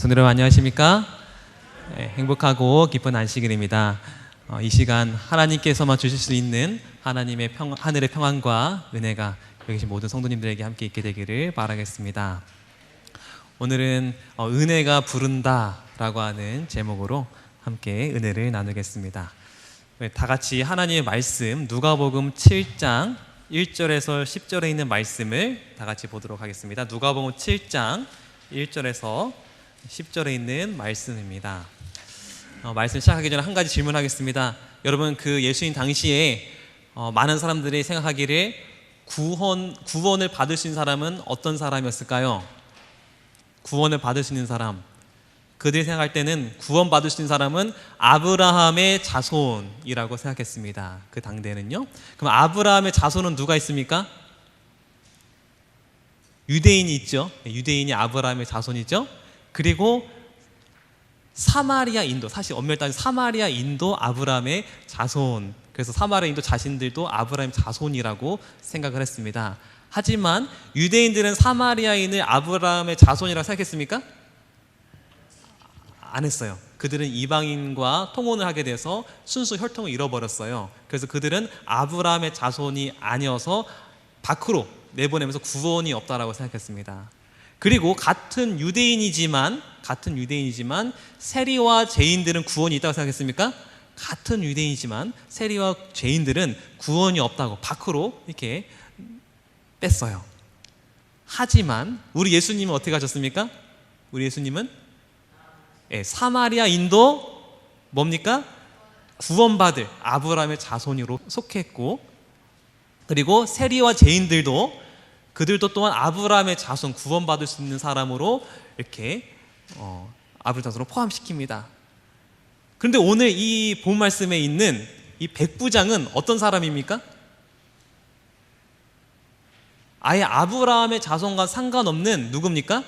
성도 여러분 안녕하십니까? 네, 행복하고 기쁜 안식일입니다. 어, 이 시간 하나님께서만 주실 수 있는 하나님의 평, 하늘의 평안과 은혜가 여기 계신 모든 성도님들에게 함께 있게 되기를 바라겠습니다. 오늘은 어, 은혜가 부른다라고 하는 제목으로 함께 은혜를 나누겠습니다. 네, 다 같이 하나님의 말씀 누가복음 7장 1절에서 10절에 있는 말씀을 다 같이 보도록 하겠습니다. 누가복음 7장 1절에서 10절에 있는 말씀입니다. 어, 말씀 시작하기 전에 한 가지 질문하겠습니다. 여러분 그 예수님 당시에 어, 많은 사람들이 생각하기를 구원 구원을 받을 수 있는 사람은 어떤 사람이었을까요? 구원을 받을 수 있는 사람. 그들이 생각할 때는 구원 받을 수 있는 사람은 아브라함의 자손이라고 생각했습니다. 그 당대는요. 그럼 아브라함의 자손은 누가 있습니까? 유대인이 있죠. 유대인이 아브라함의 자손이죠. 그리고 사마리아 인도 사실 엄밀히 따지면 사마리아 인도 아브라함의 자손 그래서 사마리아 인도 자신들도 아브라함 자손이라고 생각을 했습니다. 하지만 유대인들은 사마리아인을 아브라함의 자손이라고 생각했습니까? 안 했어요. 그들은 이방인과 통혼을 하게 돼서 순수 혈통을 잃어버렸어요. 그래서 그들은 아브라함의 자손이 아니어서 밖으로 내보내면서 구원이 없다라고 생각했습니다. 그리고 같은 유대인이지만 같은 유대인이지만 세리와 죄인들은 구원이 있다고 생각했습니까? 같은 유대인이지만 세리와 죄인들은 구원이 없다고 밖으로 이렇게 뺐어요. 하지만 우리 예수님은 어떻게 하셨습니까? 우리 예수님은 예, 사마리아인도 뭡니까? 구원받을 아브라함의 자손으로 속했고 그리고 세리와 죄인들도 그들도 또한 아브라함의 자손 구원받을 수 있는 사람으로 이렇게 어, 아브라함 자손으로 포함시킵니다. 그런데 오늘 이 본 말씀에 있는 이 백부장은 어떤 사람입니까? 아예 아브라함의 자손과 상관없는 누굽니까?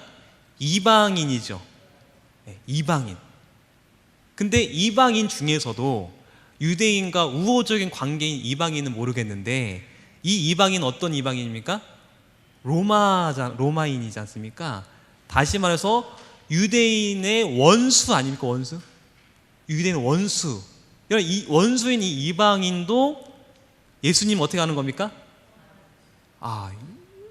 이방인이죠. 네, 이방인. 근데 이방인 중에서도 유대인과 우호적인 관계인 이방인은 모르겠는데 이 이방인 어떤 이방인입니까? 로마 로마인이지 않습니까? 다시 말해서 유대인의 원수 아닙니까 원수? 유대인 원수. 이 원수인 이 이방인도 예수님 어떻게 하는 겁니까? 아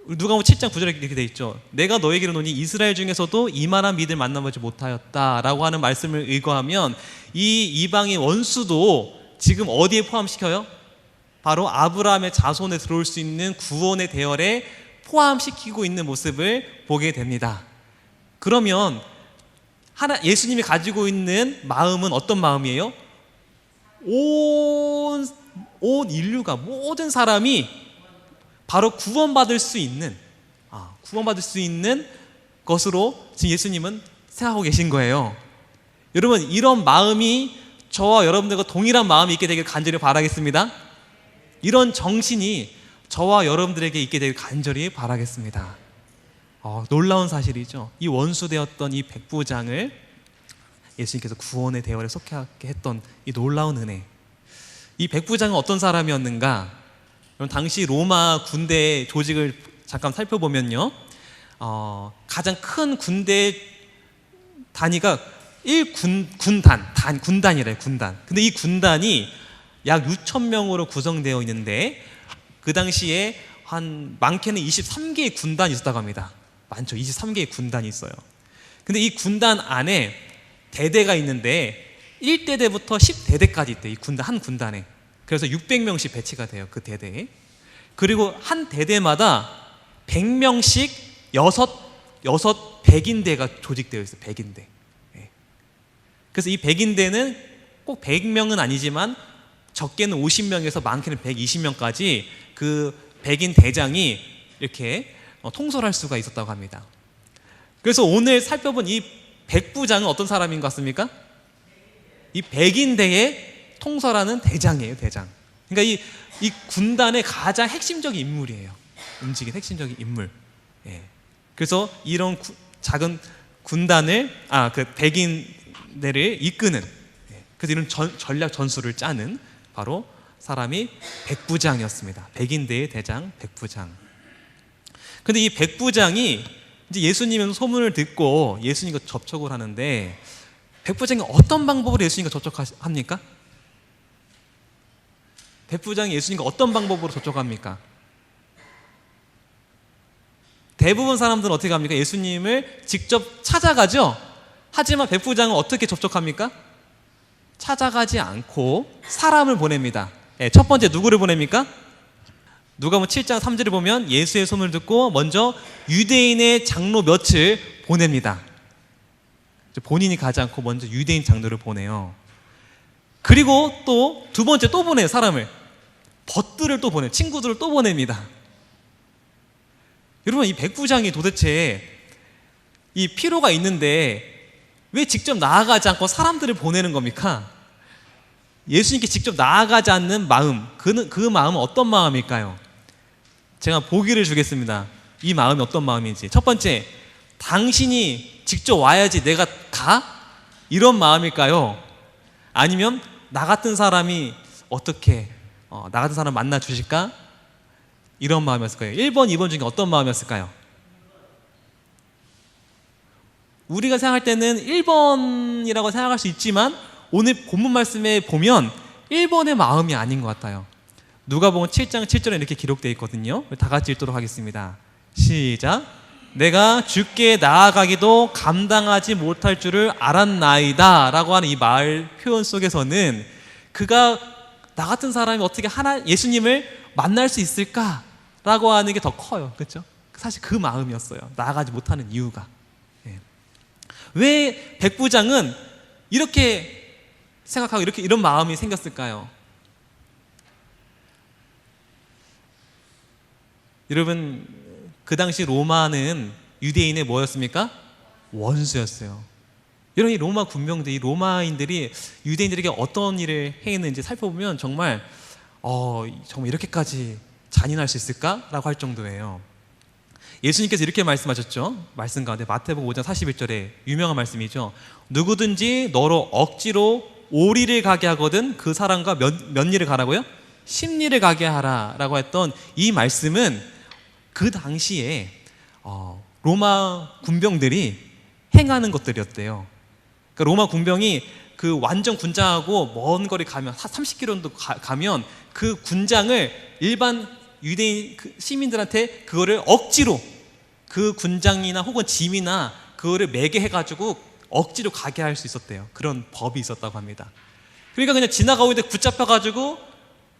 누가복음 7장 9절에 이렇게 돼 있죠. 내가 너에게로 노니 이스라엘 중에서도 이만한 믿을 만나보지 못하였다라고 하는 말씀을 의거하면 이 이방인 원수도 지금 어디에 포함시켜요? 바로 아브라함의 자손에 들어올 수 있는 구원의 대열에 포함시키고 있는 모습을 보게 됩니다. 그러면 하나 예수님이 가지고 있는 마음은 어떤 마음이에요? 온, 온 인류가 모든 사람이 바로 구원받을 수 있는 아, 구원받을 수 있는 것으로 지금 예수님은 생각하고 계신 거예요. 여러분 이런 마음이 저와 여러분들과 동일한 마음이 있게 되길 간절히 바라겠습니다. 이런 정신이 저와 여러분들에게 있게 되길 간절히 바라겠습니다. 어, 놀라운 사실이죠. 이 원수 되었던 이 백부장을 예수님께서 구원의 대열에 속하게 했던 이 놀라운 은혜. 이 백부장은 어떤 사람이었는가? 당시 로마 군대 조직을 잠깐 살펴보면요. 어, 가장 큰 군대 단위가 1군 군단, 단 군단이래요, 군단. 근데 이 군단이 약 6천 명으로 구성되어 있는데 그 당시에 한 많게는 23개의 군단이 있었다고 합니다. 많죠. 23개의 군단이 있어요. 근데 이 군단 안에 대대가 있는데 1대대부터 10대대까지 있대. 이 군단 한 군단에. 그래서 600명씩 배치가 돼요. 그 대대에. 그리고 한 대대마다 100명씩 여섯 여섯 백인대가 조직되어 있어요. 백인대. 예. 그래서 이 백인대는 꼭 100명은 아니지만 적게는 50명에서 많게는 120명까지 그 백인 대장이 이렇게 어, 통솔할 수가 있었다고 합니다. 그래서 오늘 살펴본 이 백부장은 어떤 사람인 것 같습니까? 이 백인대의 통솔하는 대장이에요, 대장. 그러니까 이, 이 군단의 가장 핵심적인 인물이에요. 움직인 핵심적인 인물. 예. 그래서 이런 구, 작은 군단을 아 그 백인대를 이끄는 예. 그래서 이런 전, 전략 전술을 짜는 바로 사람이 백부장이었습니다. 백인대의 대장 백부장. 근데 이 백부장이 이제 예수님은 소문을 듣고 예수님과 접촉을 하는데 백부장이 어떤 방법으로 예수님과 접촉합니까? 백부장이 예수님과 어떤 방법으로 접촉합니까? 대부분 사람들은 어떻게 합니까? 예수님을 직접 찾아가죠? 하지만 백부장은 어떻게 접촉합니까? 찾아가지 않고 사람을 보냅니다. 예, 첫 번째 누구를 보냅니까? 누가복음 7장 3절을 보면 예수의 손을 듣고 먼저 유대인의 장로 몇을 보냅니다. 본인이 가지 않고 먼저 유대인 장로를 보내요. 그리고 또 두 번째 또 보내요 사람을 벗들을 또 보내요 친구들을 또 보냅니다. 여러분 이 백부장이 도대체 이 필요가 있는데 왜 직접 나아가지 않고 사람들을 보내는 겁니까? 예수님께 직접 나아가지 않는 마음, 그, 그 마음은 어떤 마음일까요? 제가 보기를 주겠습니다. 이 마음이 어떤 마음인지. 첫 번째, 당신이 직접 와야지 내가 가? 이런 마음일까요? 아니면 나 같은 사람이 어떻게 어, 나 같은 사람 만나 주실까? 이런 마음이었을까요? 1번, 2번 중에 어떤 마음이었을까요? 우리가 생각할 때는 1번이라고 생각할 수 있지만 오늘 본문 말씀에 보면 1번의 마음이 아닌 것 같아요. 누가복음 7장 7절에 이렇게 기록되어 있거든요. 다 같이 읽도록 하겠습니다. 시작. 내가 주께 나아가기도 감당하지 못할 줄을 알았나이다 라고 하는 이 말 표현 속에서는 그가 나 같은 사람이 어떻게 하나 예수님을 만날 수 있을까 라고 하는 게 더 커요 그렇죠? 사실 그 마음이었어요 나아가지 못하는 이유가 예. 왜 백부장은 이렇게 생각하고 이렇게 이런 마음이 생겼을까요? 여러분 그 당시 로마는 유대인의 뭐였습니까? 원수였어요. 여러분 이 로마 군병들이 로마인들이 유대인들에게 어떤 일을 행했는지 살펴보면 정말 어 정말 이렇게까지 잔인할 수 있을까라고 할 정도예요. 예수님께서 이렇게 말씀하셨죠. 말씀 가운데 마태복음 5장 41절에 유명한 말씀이죠. 누구든지 너로 억지로 오리를 가게 하거든 그 사람과 몇, 몇 일을 가라고요? 십리를 가게 하라 라고 했던 이 말씀은 그 당시에 어, 로마 군병들이 행하는 것들이었대요. 그러니까 로마 군병이 그 완전 군장하고 먼 거리 가면 30km 정도 가, 면그 군장을 일반 유대인 그 시민들한테 그거를 억지로 그 군장이나 혹은 짐이나 그거를 매게 해가지고 억지로 가게 할 수 있었대요. 그런 법이 있었다고 합니다. 그러니까 그냥 지나가고 있는데 붙잡혀가지고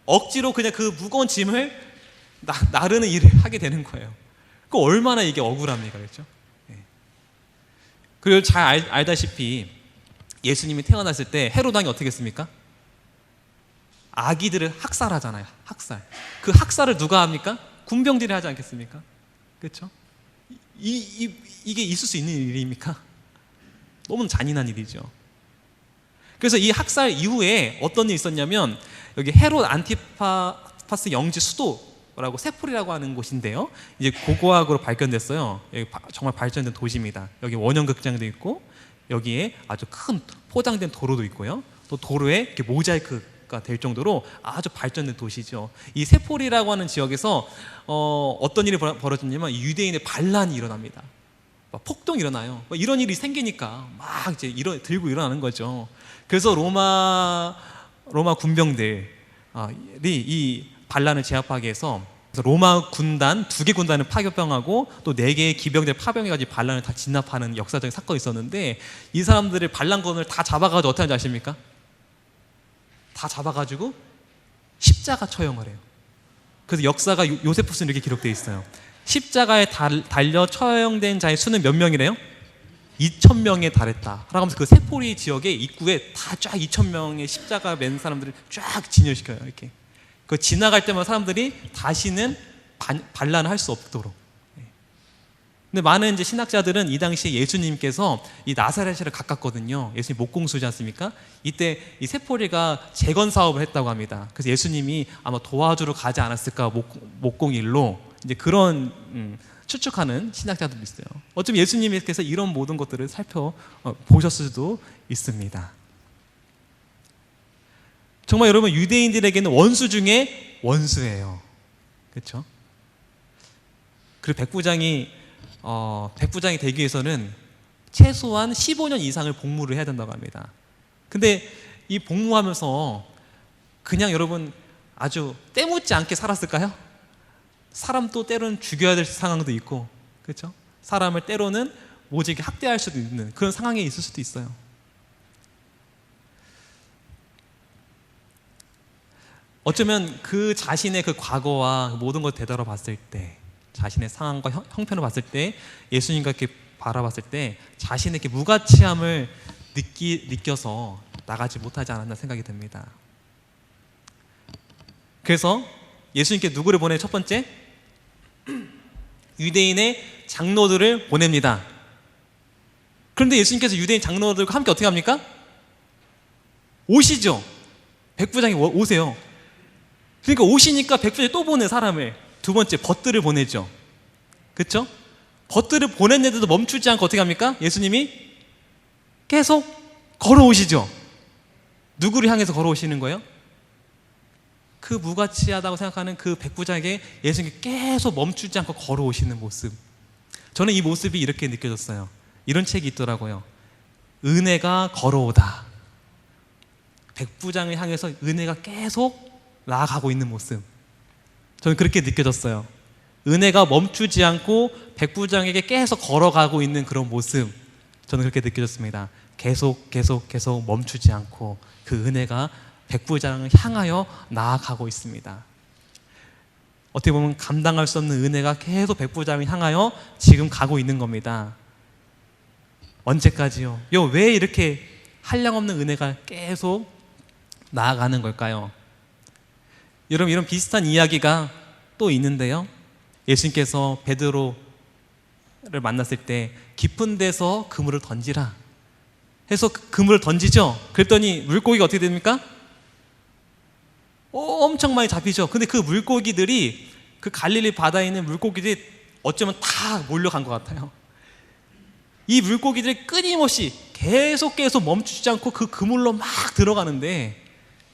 억지로 그냥 그 무거운 짐을 나, 나르는 일을 하게 되는 거예요. 그 얼마나 이게 억울합니까, 그렇죠? 네. 그리고 잘 알, 알다시피 예수님이 태어났을 때 헤로드 왕이 어떻게 했습니까? 아기들을 학살하잖아요. 학살. 그 학살을 누가 합니까? 군병들이 하지 않겠습니까? 그렇죠? 이, 이, 이게 있을 수 있는 일입니까? 너무 잔인한 일이죠. 그래서 이 학살 이후에 어떤 일이 있었냐면 여기 헤롯 안티파스 영지 수도라고 세폴이라고 하는 곳인데요. 이제 고고학으로 발견됐어요. 여기 정말 발전된 도시입니다. 여기 원형 극장도 있고 여기에 아주 큰 포장된 도로도 있고요. 또 도로에 이렇게 모자이크가 될 정도로 아주 발전된 도시죠. 이 세폴이라고 하는 지역에서 어, 어떤 일이 벌어졌냐면 유대인의 반란이 일어납니다. 폭동이 일어나요. 이런 일이 생기니까 막 이제 일어, 들고 일어나는 거죠. 그래서 로마 로마 군병들이 이 반란을 제압하기 위해서 로마 군단 두 개 군단을 파병하고 또 네 개의 기병들 파병해가지고 반란을 다 진압하는 역사적인 사건이 있었는데 이 사람들을 반란군을 다 잡아가지고 어떻게 하는지 아십니까? 다 잡아가지고 십자가 처형을 해요. 그래서 역사가 요세푸스는 이렇게 기록되어 있어요. 십자가에 달려 처형된 자의 수는 몇 명이래요? 2천 명에 달했다. 라고 하면서 그 세포리 지역의 입구에 다 쫙 2천 명의 십자가 맨 사람들을 쫙 진열시켜요. 이렇게. 그 지나갈 때마다 사람들이 다시는 반, 반란을 할 수 없도록. 예. 근데 많은 이제 신학자들은 이 당시에 예수님께서 이 나사렛을 가깝거든요. 예수님 목공수지 않습니까? 이때 이 세포리가 재건 사업을 했다고 합니다. 그래서 예수님이 아마 도와주러 가지 않았을까 목, 목공일로 이제 그런 음, 추측하는 신학자들도 있어요. 어쩌면 예수님께서 이런 모든 것들을 살펴 어, 보셨을 수도 있습니다. 정말 여러분 유대인들에게는 원수 중에 원수예요. 그렇죠? 그리고 백부장이 어, 백부장이 되기 위해서는 최소한 15년 이상을 복무를 해야 된다고 합니다. 근데 이 복무하면서 그냥 여러분 아주 때묻지 않게 살았을까요? 사람도 때로는 죽여야 될 상황도 있고, 그렇죠? 사람을 때로는 오직 학대할 수도 있는 그런 상황에 있을 수도 있어요. 어쩌면 그 자신의 그 과거와 모든 걸 되돌아 봤을 때, 자신의 상황과 형, 형편을 봤을 때, 예수님과 이렇게 바라봤을 때 자신의 그 무가치함을 느끼, 느껴서 나가지 못하지 않았나 생각이 듭니다. 그래서 예수님께 누구를 보내 첫 번째 유대인의 장로들을 보냅니다. 그런데 예수님께서 유대인 장로들과 함께 어떻게 합니까? 오시죠. 백부장이 오- 오세요. 그러니까 오시니까 백부장이 또 보내 사람을 두 번째 벗들을 보내죠. 그렇죠? 벗들을 보냈는데도 멈추지 않고 어떻게 합니까? 예수님이 계속 걸어오시죠. 누구를 향해서 걸어오시는 거예요? 그 무가치하다고 생각하는 그 백부장에게 예수님이 계속 멈추지 않고 걸어오시는 모습. 저는 이 모습이 이렇게 느껴졌어요. 이런 책이 있더라고요. 은혜가 걸어오다. 백부장을 향해서 은혜가 계속 나아가고 있는 모습. 저는 그렇게 느껴졌어요. 은혜가 멈추지 않고 백부장에게 계속 걸어가고 있는 그런 모습. 저는 그렇게 느껴졌습니다. 계속 계속 계속 멈추지 않고 그 은혜가 백부장을 향하여 나아가고 있습니다. 어떻게 보면 감당할 수 없는 은혜가 계속 백부장을 향하여 지금 가고 있는 겁니다. 언제까지요? 요 왜 이렇게 한량없는 은혜가 계속 나아가는 걸까요? 여러분 이런 비슷한 이야기가 또 있는데요. 예수님께서 베드로를 만났을 때 깊은 데서 그물을 던지라 해서 그 그물을 던지죠. 그랬더니 물고기가 어떻게 됩니까? 어, 엄청 많이 잡히죠. 근데 그 물고기들이 그 갈릴리 바다에 있는 물고기들이 어쩌면 다 몰려간 것 같아요. 이 물고기들이 끊임없이 계속 계속 멈추지 않고 그 그물로 막 들어가는데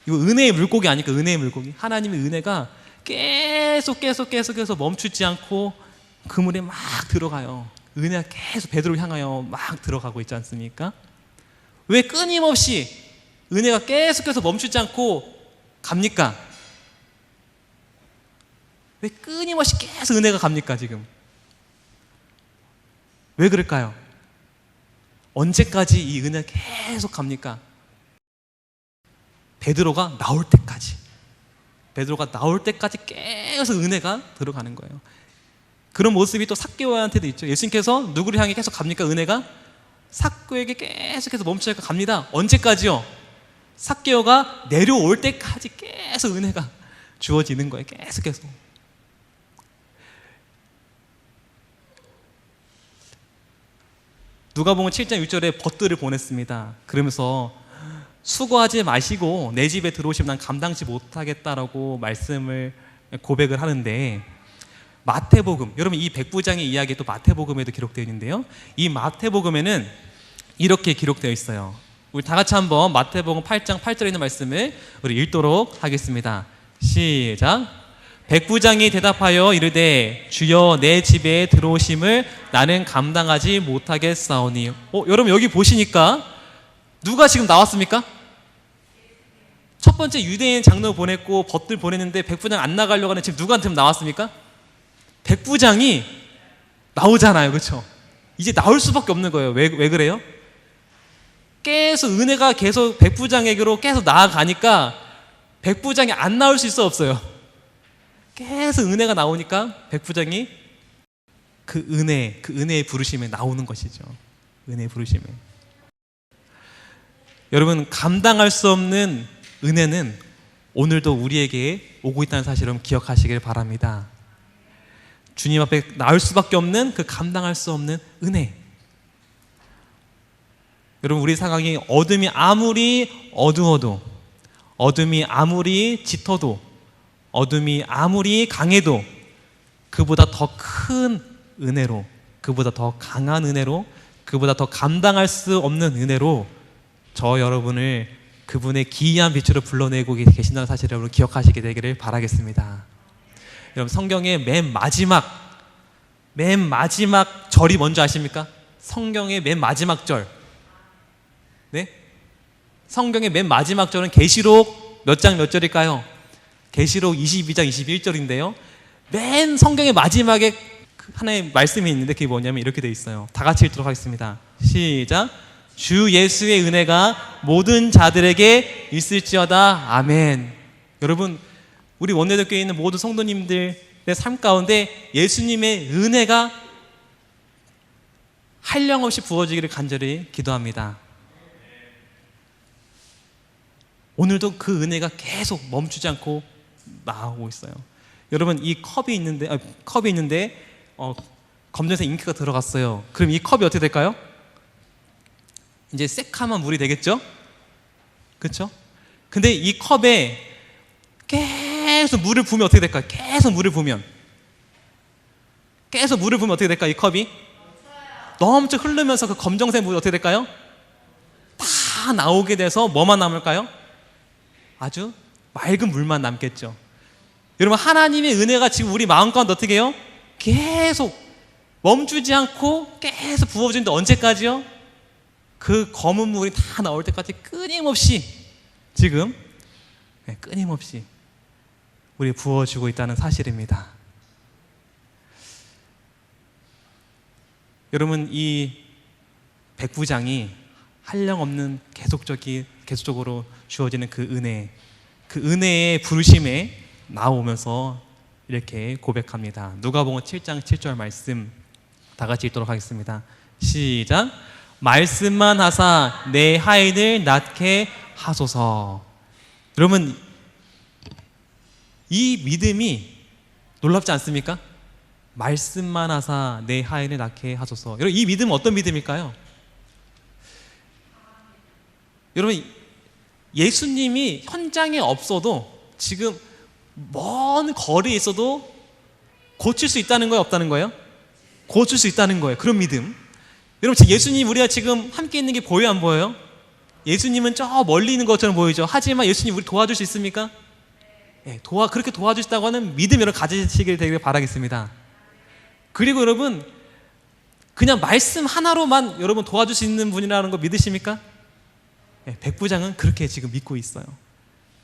이거 은혜의 물고기 아니까 은혜의 물고기. 하나님의 은혜가 계속 계속 계속 계속 멈추지 않고 그물에 막 들어가요. 은혜가 계속 베드로를 향하여 막 들어가고 있지 않습니까? 왜 끊임없이 은혜가 계속 계속 멈추지 않고 갑니까? 왜 끊임없이 계속 은혜가 갑니까, 지금? 왜 그럴까요? 언제까지 이 은혜가 계속 갑니까? 베드로가 나올 때까지. 베드로가 나올 때까지 계속 은혜가 들어가는 거예요. 그런 모습이 또 삭개오한테도 있죠. 예수님께서 누구를 향해 계속 갑니까? 은혜가 삭개오에게 계속해서 않고 갑니다. 언제까지요? 삭개오가 내려올 때까지 계속 은혜가 주어지는 거예요. 계속 계속. 누가복음 7장 6절에 벗들을 보냈습니다. 그러면서 수고하지 마시고 내 집에 들어오시면 난 감당치 못하겠다라고 말씀을 고백을 하는데 마태복음 여러분 이 백부장의 이야기 또 마태복음에도 기록되어 있는데요. 이 마태복음에는 이렇게 기록되어 있어요. 우리 다 같이 한번 마태복음 8장 8절에 있는 말씀을 우리 읽도록 하겠습니다. 시작. 백부장이 대답하여 이르되 주여 내 집에 들어오심을 나는 감당하지 못하겠사오니. 어, 여러분 여기 보시니까 누가 지금 나왔습니까? 첫 번째 유대인 장로 보냈고 벗들 보냈는데 백부장 안 나가려고 하는 지금 누구한테 나왔습니까? 백부장이 나오잖아요, 그렇죠? 이제 나올 수밖에 없는 거예요. 왜, 왜 그래요? 계속 은혜가 계속 백부장에게로 계속 나아가니까 백부장이 안 나올 수 있어 없어요. 계속 은혜가 나오니까 백부장이 그 은혜, 그 은혜의 부르심에 나오는 것이죠. 은혜의 부르심에. 여러분 감당할 수 없는 은혜는 오늘도 우리에게 오고 있다는 사실을 기억하시길 바랍니다. 주님 앞에 나올 수밖에 없는 그 감당할 수 없는 은혜. 여러분 우리 상황이 어둠이 아무리 어두워도 어둠이 아무리 짙어도 어둠이 아무리 강해도 그보다 더 큰 은혜로 그보다 더 강한 은혜로 그보다 더 감당할 수 없는 은혜로 저 여러분을 그분의 기이한 빛으로 불러내고 계신다는 사실을 여러분 기억하시게 되기를 바라겠습니다. 여러분 성경의 맨 마지막 맨 마지막 절이 뭔지 아십니까? 성경의 맨 마지막 절. 네? 성경의 맨 마지막 절은 계시록 몇 장 몇 절일까요? 계시록 22장 21절인데요. 맨 성경의 마지막에 그 하나의 말씀이 있는데 그게 뭐냐면 이렇게 돼 있어요. 다 같이 읽도록 하겠습니다. 시작. 주 예수의 은혜가 모든 자들에게 있을지어다. 아멘. 여러분, 우리 원내대교에 있는 모든 성도님들의 삶 가운데 예수님의 은혜가 한량 없이 부어지기를 간절히 기도합니다. 오늘도 그 은혜가 계속 멈추지 않고 나오고 있어요. 여러분 이 컵이 있는데 아, 컵이 있는데 어, 검정색 잉크가 들어갔어요. 그럼 이 컵이 어떻게 될까요? 이제 새카만 물이 되겠죠? 그렇죠? 근데 이 컵에 계속 물을 부으면 어떻게 될까요? 계속 물을 부으면 계속 물을 부으면 어떻게 될까요? 이 컵이 넘쳐 흐르면서 그 검정색 물이 어떻게 될까요? 다 나오게 돼서 뭐만 남을까요? 아주 맑은 물만 남겠죠. 여러분 하나님의 은혜가 지금 우리 마음 가운데 어떻게 해요? 계속 멈추지 않고 계속 부어지는데 언제까지요? 그 검은 물이 다 나올 때까지 끊임없이 지금 네, 끊임없이 우리 부어주고 있다는 사실입니다. 여러분 이 백부장이 한량없는 계속적이 계속적으로 주어지는 그 은혜, 그 은혜의 부르심에 나오면서 이렇게 고백합니다. 누가복음 7장 7절 말씀 다 같이 읽도록 하겠습니다. 시작. 말씀만 하사 내 하인을 낫게 하소서. 여러분 이 믿음이 놀랍지 않습니까? 말씀만 하사 내 하인을 낫게 하소서. 여러분 이 믿음은 어떤 믿음일까요? 여러분 예수님이 현장에 없어도 지금 먼 거리에 있어도 고칠 수 있다는 거예요, 없다는 거예요? 고칠 수 있다는 거예요. 그런 믿음. 여러분 예수님 우리가 지금 함께 있는 게 보여 안 보여요? 예수님은 저 멀리 있는 것처럼 보이죠. 하지만 예수님 우리 도와줄 수 있습니까? 예, 도와 그렇게 도와주시다고 하는 믿음 여러분 가지시길 되길 바라겠습니다. 그리고 여러분 그냥 말씀 하나로만 여러분 도와줄 수 있는 분이라는 거 믿으십니까? 예, 백부장은 그렇게 지금 믿고 있어요.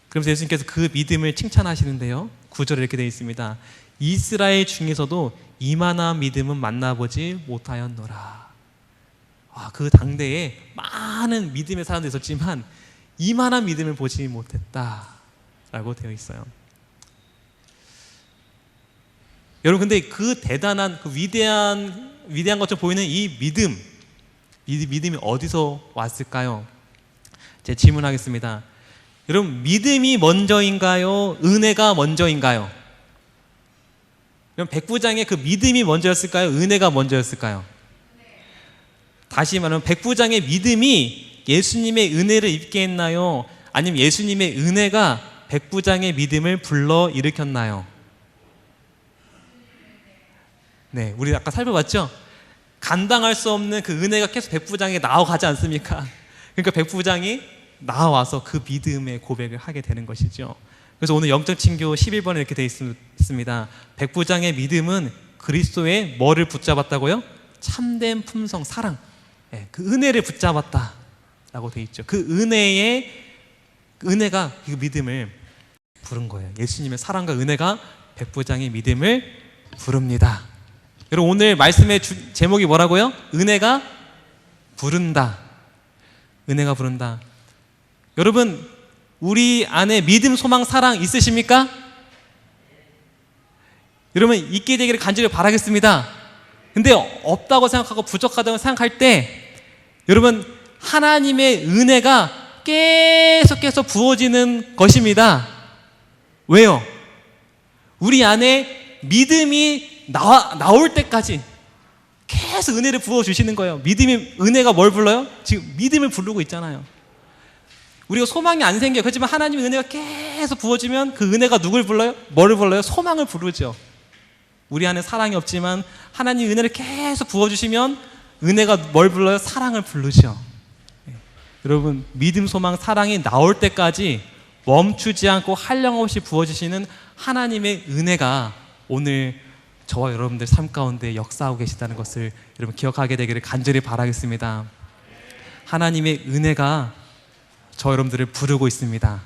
그래서 예수님께서 그 믿음을 칭찬하시는데요. 구절에 이렇게 되어 있습니다. 이스라엘 중에서도 이만한 믿음은 만나보지 못하였노라. 아, 그 당대에 많은 믿음의 사람도 있었지만 이만한 믿음을 보지 못했다 라고 되어 있어요. 여러분 근데 그 대단한 그 위대한 위대한 것처럼 보이는 이 믿음 이 믿음이 어디서 왔을까요? 제 질문하겠습니다. 여러분 믿음이 먼저인가요? 은혜가 먼저인가요? 그럼 백부장의 그 믿음이 먼저였을까요? 은혜가 먼저였을까요? 다시 말하면 백부장의 믿음이 예수님의 은혜를 입게 했나요? 아니면 예수님의 은혜가 백부장의 믿음을 불러 일으켰나요? 네, 우리 아까 살펴봤죠? 감당할 수 없는 그 은혜가 계속 백부장에게 나아가지 않습니까? 그러니까 백부장이 나와서 그 믿음의 고백을 하게 되는 것이죠. 그래서 오늘 영적 친교 11번에 이렇게 되어 있습니다. 백부장의 믿음은 그리스도의 뭐를 붙잡았다고요? 참된 품성, 사랑. 예, 그 은혜를 붙잡았다라고 되어 있죠. 그 은혜의 그 은혜가 그 믿음을 부른 거예요. 예수님의 사랑과 은혜가 백부장의 믿음을 부릅니다. 여러분 오늘 말씀의 주, 제목이 뭐라고요? 은혜가 부른다. 은혜가 부른다. 여러분 우리 안에 믿음, 소망, 사랑 있으십니까? 여러분 있게 되기를 간절히 바라겠습니다. 근데 없다고 생각하고 부족하다고 생각할 때 여러분 하나님의 은혜가 계속 계속 부어지는 것입니다. 왜요? 우리 안에 믿음이 나, 나올 때까지 계속 은혜를 부어 주시는 거예요. 믿음이 은혜가 뭘 불러요? 지금 믿음을 부르고 있잖아요. 우리가 소망이 안 생겨요. 그렇지만 하나님의 은혜가 계속 부어지면 그 은혜가 누굴 불러요? 뭐를 불러요? 소망을 부르죠. 우리 안에 사랑이 없지만 하나님 은혜를 계속 부어주시면 은혜가 뭘 불러요? 사랑을 부르죠. 예. 여러분, 믿음, 소망, 사랑이 나올 때까지 멈추지 않고 한량없이 부어주시는 하나님의 은혜가 오늘 저와 여러분들 삶 가운데 역사하고 계시다는 것을 여러분 기억하게 되기를 간절히 바라겠습니다. 하나님의 은혜가 저 여러분들을 부르고 있습니다.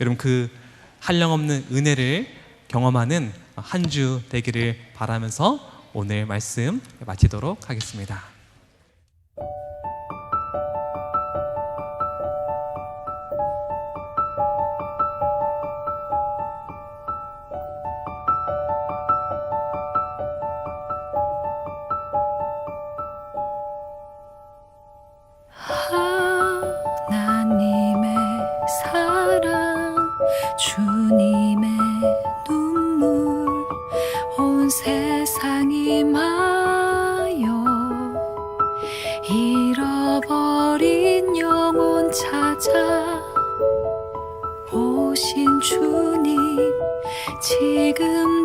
여러분 그 한량없는 은혜를 경험하는 한 주 되기를 바라면서 오늘 말씀 마치도록 하겠습니다. 지금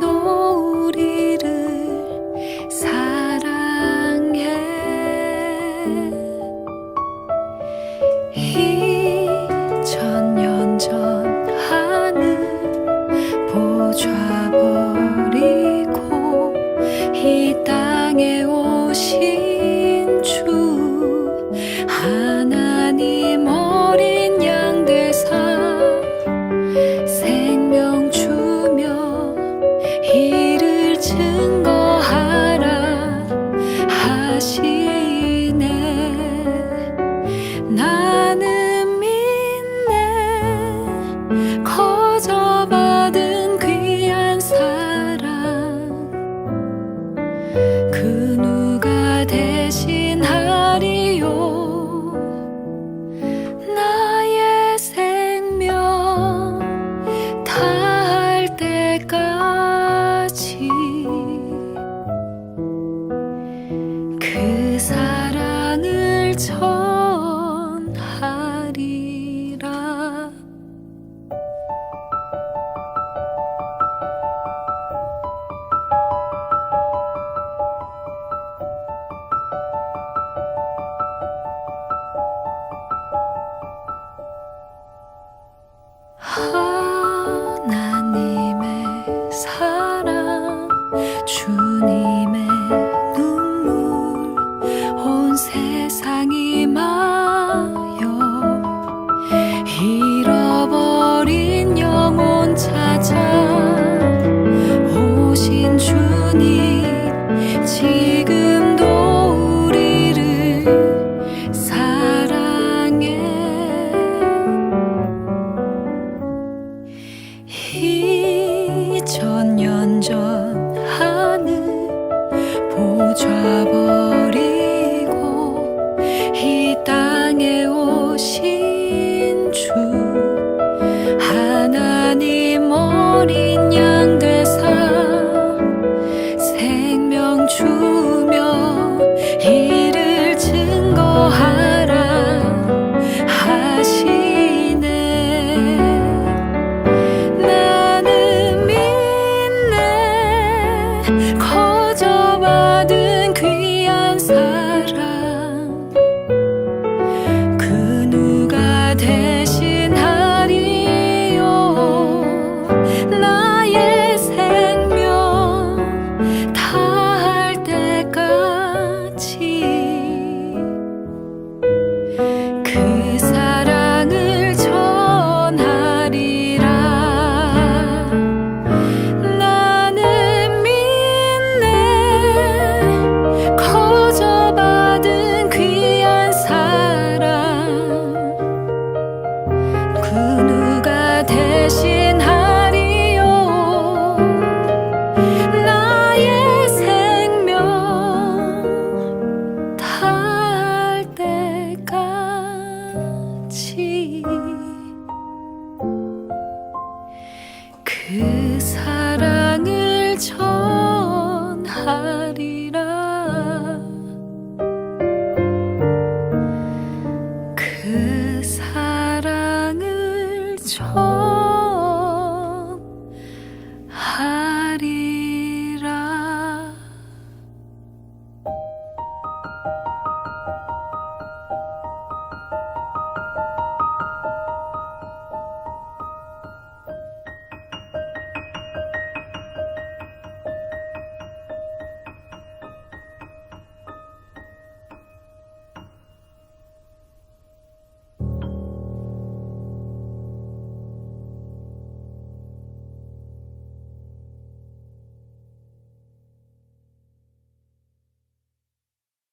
천년 전.